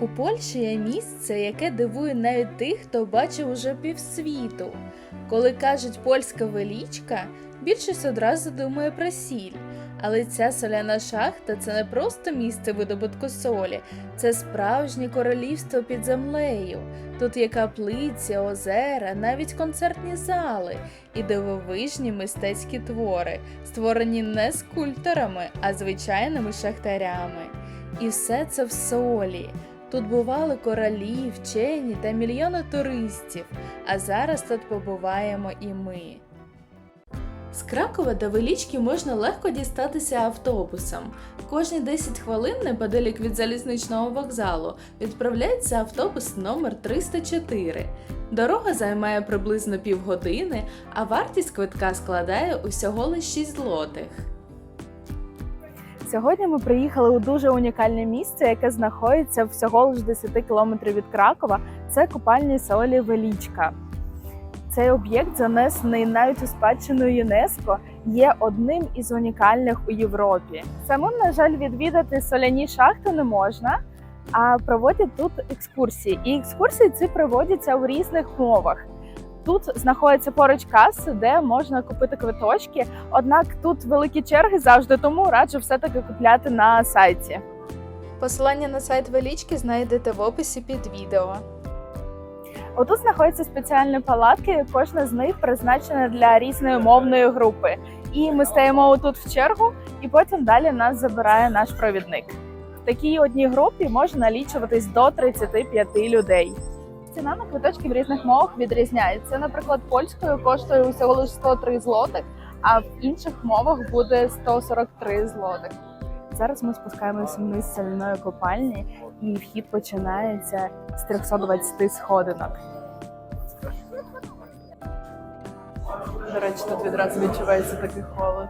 У Польщі є місце, яке дивує навіть тих, хто бачив уже півсвіту. Коли кажуть польська велічка, більшість одразу думає про сіль. Але ця соляна шахта це не просто місце видобутку солі, це справжнє королівство під землею. Тут є каплиці, озера, навіть концертні зали і дивовижні мистецькі твори, створені не скульпторами, а звичайними шахтарями. І все це в солі. Тут бували королі, вчені та мільйони туристів, а зараз тут побуваємо і ми. З Кракова до Велічки можна легко дістатися автобусом. Кожні 10 хвилин неподалік від залізничного вокзалу відправляється автобус номер 304. Дорога займає приблизно півгодини, а вартість квитка складає усього лише 6 злотих. Сьогодні ми приїхали у дуже унікальне місце, яке знаходиться всього лише 10 кілометрів від Кракова. Це купальні солі Велічка. Цей об'єкт, занесений навіть у спадщину ЮНЕСКО, є одним із унікальних у Європі. Самим, на жаль, відвідати соляні шахти не можна, а проводять тут екскурсії. І екскурсії ці проводяться у різних мовах. Тут знаходиться поруч каси, де можна купити квиточки. Однак тут великі черги завжди, тому раджу все-таки купляти на сайті. Посилання на сайт Велічки знайдете в описі під відео. Отут знаходяться спеціальні палатки, кожна з них призначена для різної мовної групи. І ми стаємо отут в чергу, і потім далі нас забирає наш провідник. В такій одній групі може налічуватись до 35 людей. Ціна на квиточки в різних мовах відрізняється. Наприклад, польською коштує усього лише 103 злотих, а в інших мовах буде 143 злотих. Зараз ми спускаємося вниз з соляної копальні, і вхід починається з 320 сходинок. До речі, тут відразу відчувається такий холод.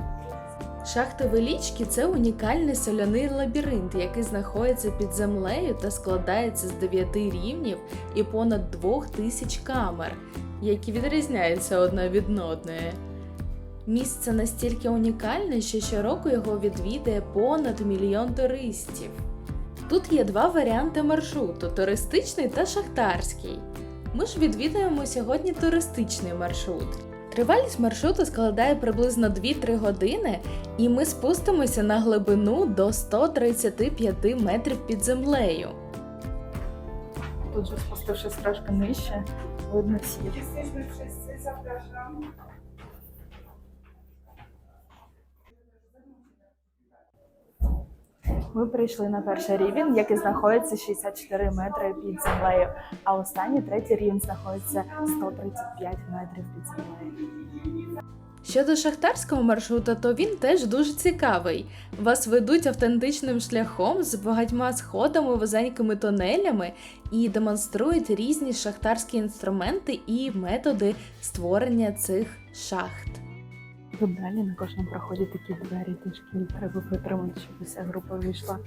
Шахта Велічки це унікальний соляний лабіринт, який знаходиться під землею та складається з 9 рівнів і понад 2000 камер, які відрізняються одна від одної. Місце настільки унікальне, що щороку його відвідає понад мільйон туристів. Тут є два варіанти маршруту туристичний та шахтарський. Ми ж відвідуємо сьогодні туристичний маршрут. Тривалість маршруту складає приблизно 2-3 години, і ми спустимося на глибину до 135 метрів під землею. Тут же спустившись трошки нижче, видно сіль. Ми прийшли на перший рівень, який знаходиться 64 метри під землею, а останній третій рівень знаходиться 135 метрів під землею. Щодо шахтарського маршрута, то він теж дуже цікавий. Вас ведуть автентичним шляхом з багатьма сходами, вузенькими тунелями і демонструють різні шахтарські інструменти і методи створення цих шахт. Тут далі на кожному проході такі двері трішки треба витримати, щоб уся група вийшла.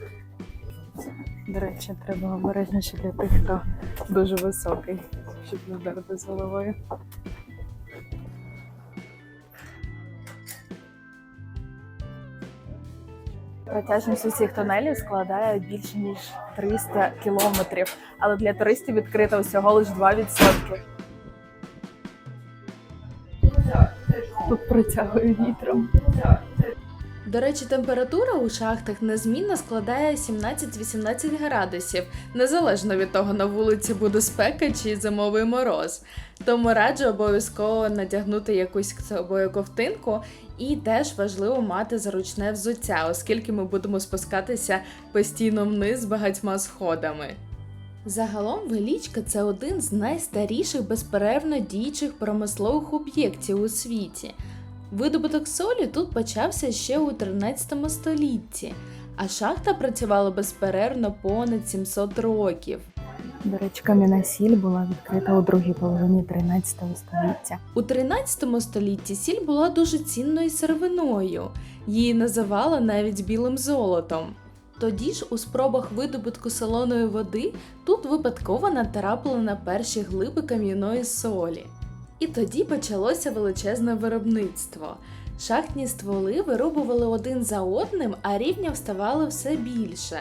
До речі, треба обережніше для тих, хто дуже високий, щоб не вдарити з головою. Протяжність усіх тунелів складає більше ніж 300 кілометрів, але для туристів відкрито всього лише 2%. Тут протягує вітром. До речі, температура у шахтах незмінно складає 17-18 градусів, незалежно від того, на вулиці буде спека чи зимовий мороз. Тому раджу обов'язково надягнути якусь собою ковтинку, і теж важливо мати зручне взуття, оскільки ми будемо спускатися постійно вниз багатьма сходами. Загалом Велічка це один з найстаріших безперервно діючих промислових об'єктів у світі. Видобуток солі тут почався ще у 13 столітті, а шахта працювала безперервно понад 700 років. До речі, кам'яна сіль була відкрита у другій половині 13 століття. У 13 столітті сіль була дуже цінною сировиною, її називали навіть білим золотом. Тоді ж у спробах видобутку солоної води тут випадково натрапили на перші глиби кам'яної солі. І тоді почалося величезне виробництво. Шахтні стволи вирубували один за одним, а рівня вставало все більше.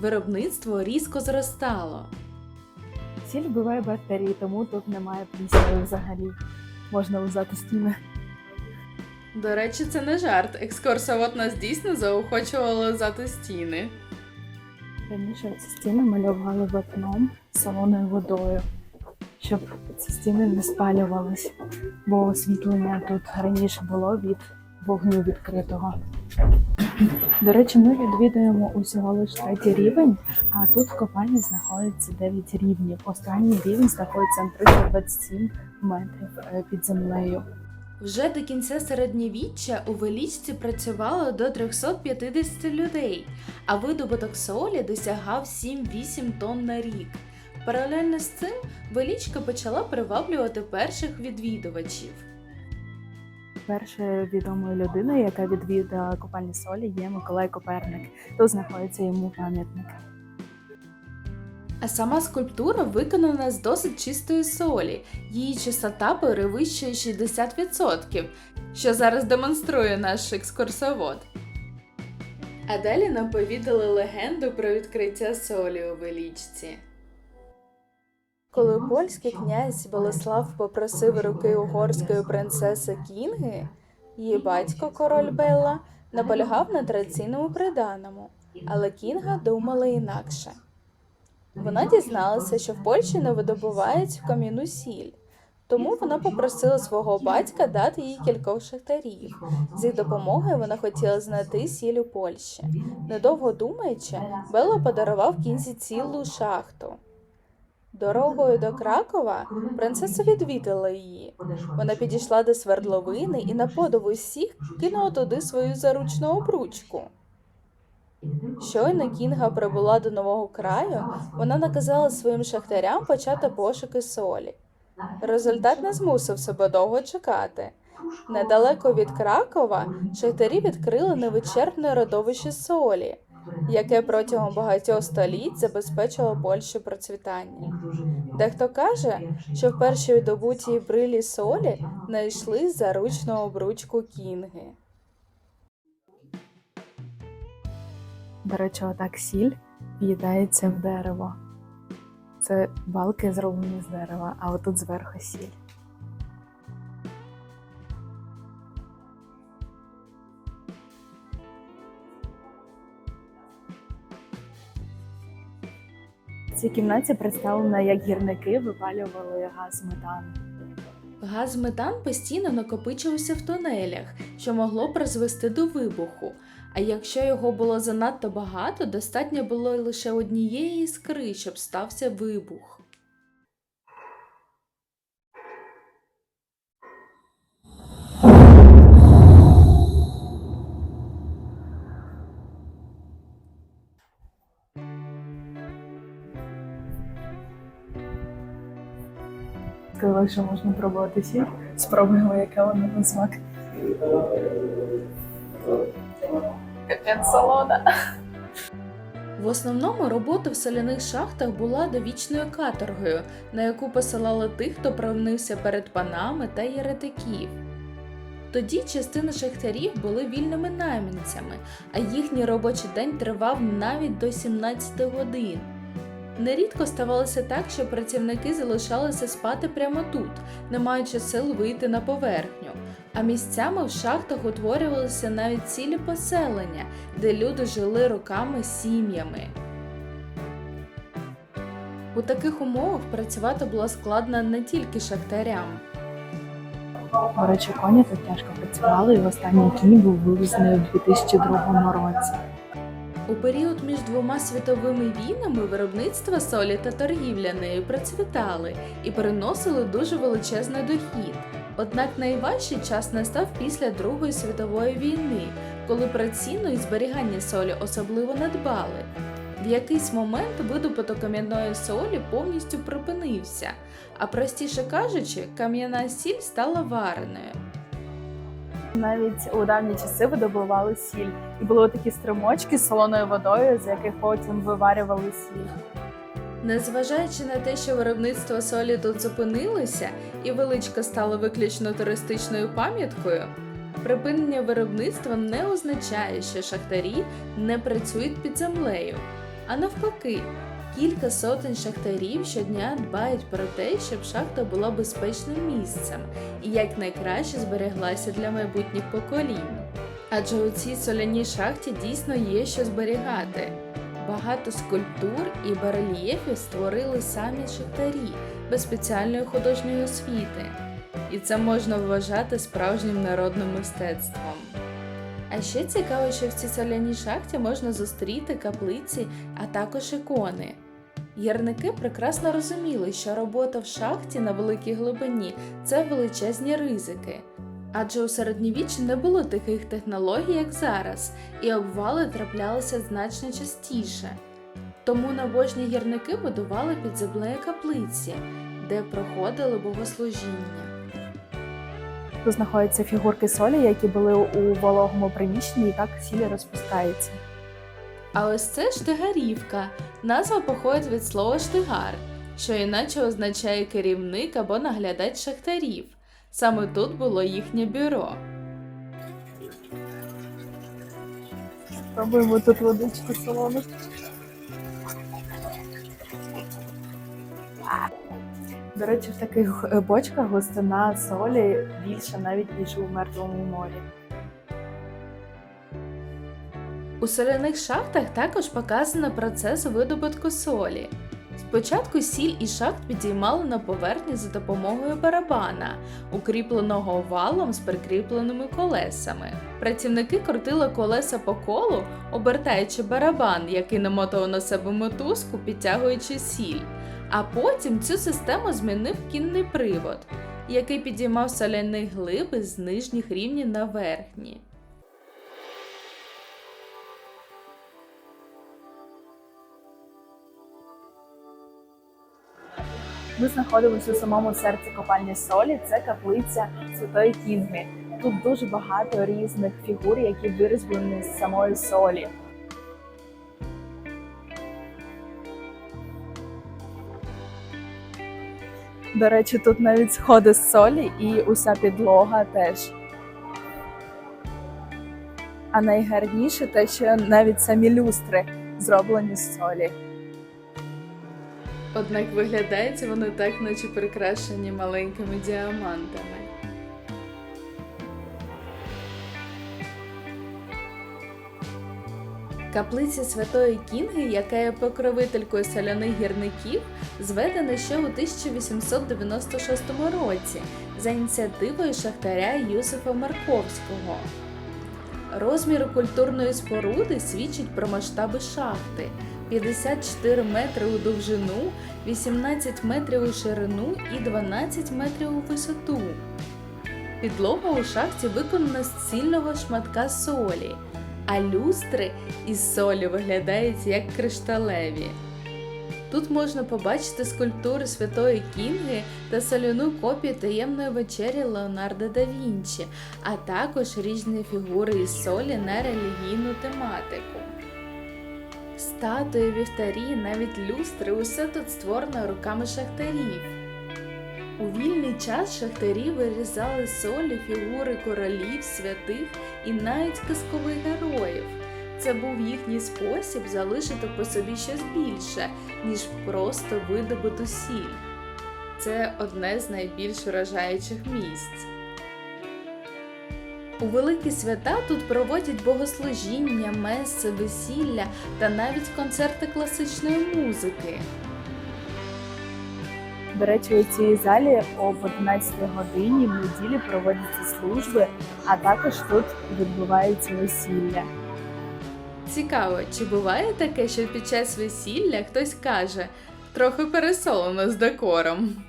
виробництво різко зростало. Сіль вбиває бактерії, тому тут немає плісняви взагалі. Можна лизати стіни. До речі, це не жарт. Екскурсовод нас дійсно заохочувало лизати стіни. Раніше ці стіни малювали вапном солоною водою, щоб ці стіни не спалювались, бо освітлення тут раніше було від вогню відкритого. До речі, ми відвідуємо усього лише третій рівень, а тут в копальні знаходиться 9 рівнів. Останній рівень знаходиться на 327 метрів е, під землею. Вже до кінця середньовіччя у велічці працювало до 350 людей, а видобуток солі досягав 7-8 тонн на рік. Паралельно з цим велічка почала приваблювати перших відвідувачів. Першою відомою людиною, яка відвідала копальні солі, є Миколай Коперник. Тут знаходиться йому пам'ятник. А сама скульптура виконана з досить чистої солі. Її чистота перевищує 60%, що зараз демонструє наш екскурсовод. А далі нам повідали легенду про відкриття солі у велічці. Коли польський князь Болеслав попросив руки угорської принцеси Кінги, її батько король Белла наполягав на традиційному приданому, але Кінга думала інакше. Вона дізналася, що в Польщі не видобувають кам'яну сіль, тому вона попросила свого батька дати їй кількох шахтарів. З їх допомогою вона хотіла знайти сіль у Польщі. Недовго думаючи, Белла подарував кінзі цілу шахту. Дорогою до Кракова принцеса відвідала її. Вона підійшла до свердловини і на подиву всіх кинула туди свою заручну обручку. Щойно Кінга прибула до нового краю, вона наказала своїм шахтарям почати пошуки солі. Результат не змусив себе довго чекати. Недалеко від Кракова шахтарі відкрили невичерпне родовище солі, яке протягом багатьох століть забезпечило Польщі процвітання. Дехто каже, що в першій добутій брилі солі знайшли заручну обручку Кінги. До речі, отак сіль в'їдається в дерево. Це балки зроблені з дерева, а отут зверху сіль. В цій кімнаті представлено, як гірники випалювали газ метан. Газ метан постійно накопичувався в тунелях, що могло призвести до вибуху. А якщо його було занадто багато, достатньо було лише однієї іскри, щоб стався вибух. Сказали, що можна пробувати сіль. Спробуємо, яка вона на смак. Капець солода. В основному робота в соляних шахтах була довічною каторгою, на яку посилали тих, хто провинився перед панами та єретиків. Тоді частина шахтарів були вільними найманцями, а їхній робочий день тривав навіть до 17 годин. Нерідко ставалося так, що працівники залишалися спати прямо тут, не маючи сил вийти на поверхню. А місцями в шахтах утворювалися навіть цілі поселення, де люди жили роками сім'ями. У таких умовах працювати було складно не тільки шахтарям. Речі, коні тут тяжко працювали, і в останній кінь був вивезений у 2002 році. У період між двома світовими війнами виробництво солі та торгівля нею процвітали і приносили дуже величезний дохід. Однак найважчий час настав після Другої світової війни, коли про ціну і зберігання солі особливо надбали. В якийсь момент видобуток кам'яної солі повністю припинився, а простіше кажучи, кам'яна сіль стала вареною. Навіть у давні часи видобували сіль, і були такі стримочки з солоною водою, з яких потім виварювали сіль. Незважаючи на те, що виробництво солі тут зупинилося і величка стала виключно туристичною пам'яткою, припинення виробництва не означає, що шахтарі не працюють під землею. а навпаки. Кілька сотень шахтарів щодня дбають про те, щоб шахта була безпечним місцем і якнайкраще збереглася для майбутніх поколінь. Адже у цій соляній шахті дійсно є що зберігати. Багато скульптур і барельєфів створили самі шахтарі без спеціальної художньої освіти, і це можна вважати справжнім народним мистецтвом. А ще цікаво, що в цій соляній шахті можна зустріти каплиці, а також ікони. Гірники прекрасно розуміли, що робота в шахті на великій глибині це величезні ризики. Адже у середньовіччі не було таких технологій, як зараз, і обвали траплялися значно частіше. Тому набожні гірники будували підземні каплиці, де проходили богослужіння. Тут знаходяться фігурки солі, які були у вологому приміщенні, і так сіль розпускається. А ось це штигарівка. Назва походить від слова штигар, що іначе означає керівник або наглядач шахтарів. Саме тут було їхнє бюро. Пробуємо тут водичку солону. До речі, в таких е, бочках густина солі більша навіть ніж у мертвому морі. У соляних шахтах також показано процес видобутку солі. Спочатку сіль із шахт підіймали на поверхню за допомогою барабана, укріпленого валом з прикріпленими колесами. Працівники крутили колеса по колу, обертаючи барабан, який намотав на себе мотузку, підтягуючи сіль. А потім цю систему змінив кінний привод, який підіймав соляні глиби з нижніх рівнів на верхні. Ми знаходимося у самому серці копальні солі. Це каплиця Святої Кінги. Тут дуже багато різних фігур, які вирізблені з самої солі. До речі, тут навіть сходи з солі і уся підлога теж. А найгарніше те, що навіть самі люстри зроблені з солі. Однак виглядають вони так, наче прикрашені маленькими діамантами. Каплиця Святої Кінги, яка є покровителькою соляних гірників, зведена ще у 1896 році за ініціативою шахтаря Юсифа Марковського. Розміри культурної споруди свідчать про масштаби шахти 54 метри у довжину, 18 метрів у ширину і 12 метрів у висоту. Підлога у шахті виконана з цільного шматка солі, а люстри із солі виглядають як кришталеві. Тут можна побачити скульптури Святої Кінги та соляну копію таємної вечері Леонардо да Вінчі, а також різні фігури із солі на релігійну тематику. Статуї, вівтарі, навіть люстри усе тут створено руками шахтарів. У вільний час шахтарі вирізали солі фігури королів, святих і навіть казкових героїв. Це був їхній спосіб залишити по собі щось більше, ніж просто видобуту сіль. Це одне з найбільш вражаючих місць. У великі свята тут проводять богослужіння, меси, весілля та навіть концерти класичної музики. До речі, у цій залі об 11 годині в неділі проводяться служби, а також тут відбувається весілля. Цікаво, чи буває таке, що під час весілля хтось каже трохи пересолено з декором.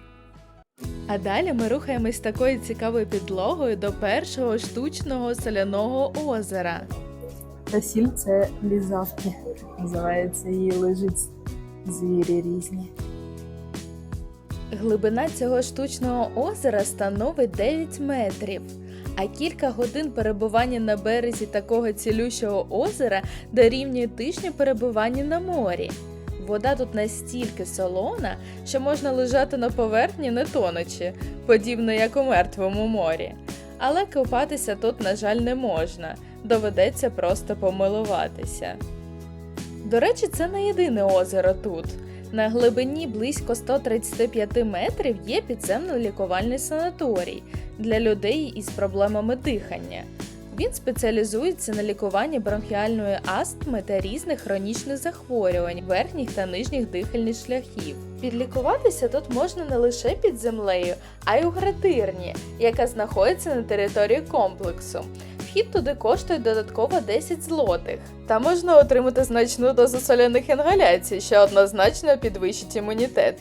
А далі ми рухаємось такою цікавою підлогою до першого штучного соляного озера. Та сіль це лізавки. Називається її лежить звірі різні. Глибина цього штучного озера становить 9 метрів. А кілька годин перебування на березі такого цілющого озера дорівнює тижню перебування на морі. Вода тут настільки солона, що можна лежати на поверхні не тонучи, подібно як у мертвому морі. Але купатися тут, на жаль, не можна, доведеться просто помилуватися. До речі, це не єдине озеро тут. На глибині близько 135 метрів є підземно-лікувальний санаторій для людей із проблемами дихання. Він спеціалізується на лікуванні бронхіальної астми та різних хронічних захворювань верхніх та нижніх дихальних шляхів. Підлікуватися тут можна не лише під землею, а й у гратирні, яка знаходиться на території комплексу. Вхід туди коштує додатково 10 злотих. Та можна отримати значну дозу соляних інгаляцій, що однозначно підвищить імунітет.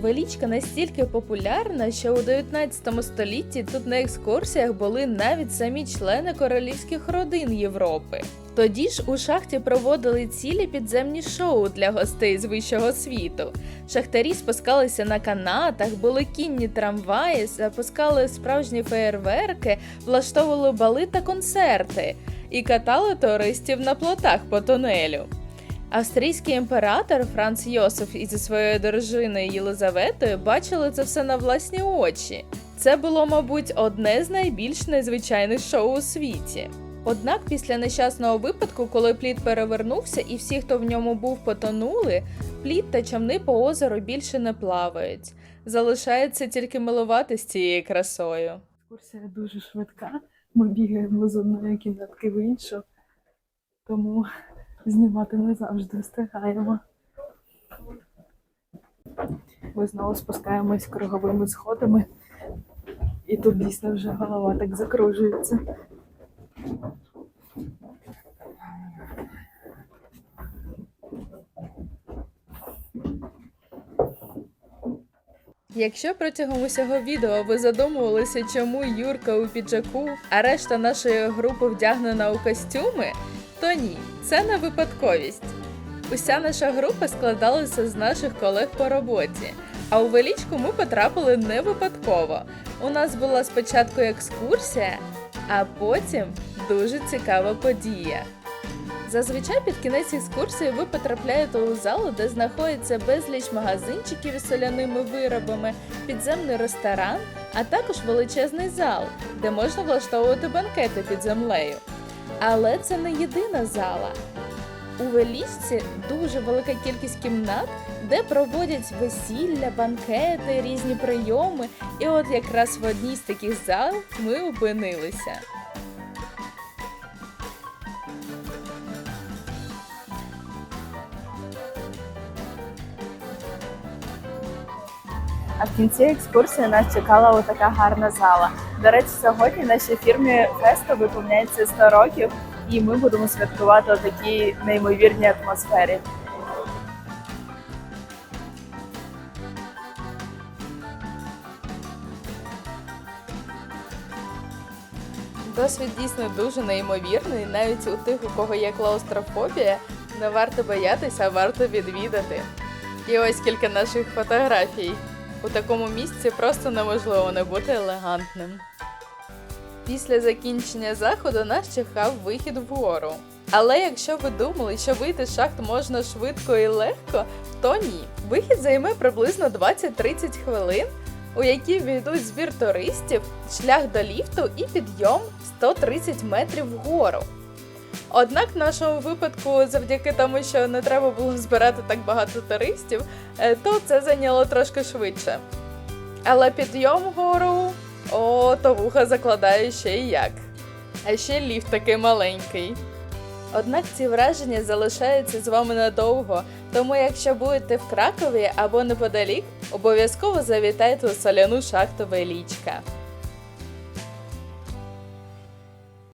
Велічка настільки популярна, що у 19 столітті тут на екскурсіях були навіть самі члени королівських родин Європи. Тоді ж у шахті проводили цілі підземні шоу для гостей з вищого світу. Шахтарі спускалися на канатах, були кінні трамваї, запускали справжні феєрверки, влаштовували бали та концерти і катали туристів на плотах по тунелю. Австрійський імператор Франц Йосиф із зі своєю дружиною Єлизаветою бачили це все на власні очі. Це було, мабуть, одне з найбільш незвичайних шоу у світі. Однак після нещасного випадку, коли плід перевернувся і всі, хто в ньому був, потонули, плід та човни по озеру більше не плавають. Залишається тільки милуватись цією красою. Екскурсія дуже швидка. Ми бігаємо з одної кімнатки в іншу, тому знімати не завжди встигаємо. Ми знову спускаємось круговими сходами, і тут дійсно вже голова так закружується. Якщо протягом усього відео ви задумувалися, чому Юрка у піджаку, а решта нашої групи вдягнена у костюми, то ні, це не випадковість. Уся наша група складалася з наших колег по роботі, а у велічку ми потрапили не випадково. У нас була спочатку екскурсія, а потім дуже цікава подія. Зазвичай під кінець екскурсії ви потрапляєте у залу, де знаходиться безліч магазинчиків із соляними виробами, підземний ресторан, а також величезний зал, де можна влаштовувати банкети під землею. Але це не єдина зала. У Велічці дуже велика кількість кімнат, де проводять весілля, банкети, різні прийоми. І от якраз в одній з таких зал ми опинилися. А в кінці екскурсії нас чекала отака гарна зала. До речі, сьогодні нашій фірмі Фесто виповняється 100 років, і ми будемо святкувати у такій неймовірній атмосфері. Досвід дійсно дуже неймовірний. Навіть у тих, у кого є клаустрофобія, не варто боятися, а варто відвідати. І ось кілька наших фотографій. У такому місці просто неможливо не бути елегантним. Після закінчення заходу нас чекав вихід вгору. Але якщо ви думали, що вийти з шахт можна швидко і легко, то ні. Вихід займе приблизно 20-30 хвилин, у які війдуть збір туристів, шлях до ліфту і підйом 130 метрів вгору. Однак в нашому випадку, завдяки тому, що не треба було збирати так багато туристів, е, то це зайняло трошки швидше. Але підйом вгору, о, то вуха закладає ще й як. А ще ліфт такий маленький. Однак ці враження залишаються з вами надовго, тому якщо будете в Кракові або неподалік, обов'язково завітайте у соляну шахту Велічка.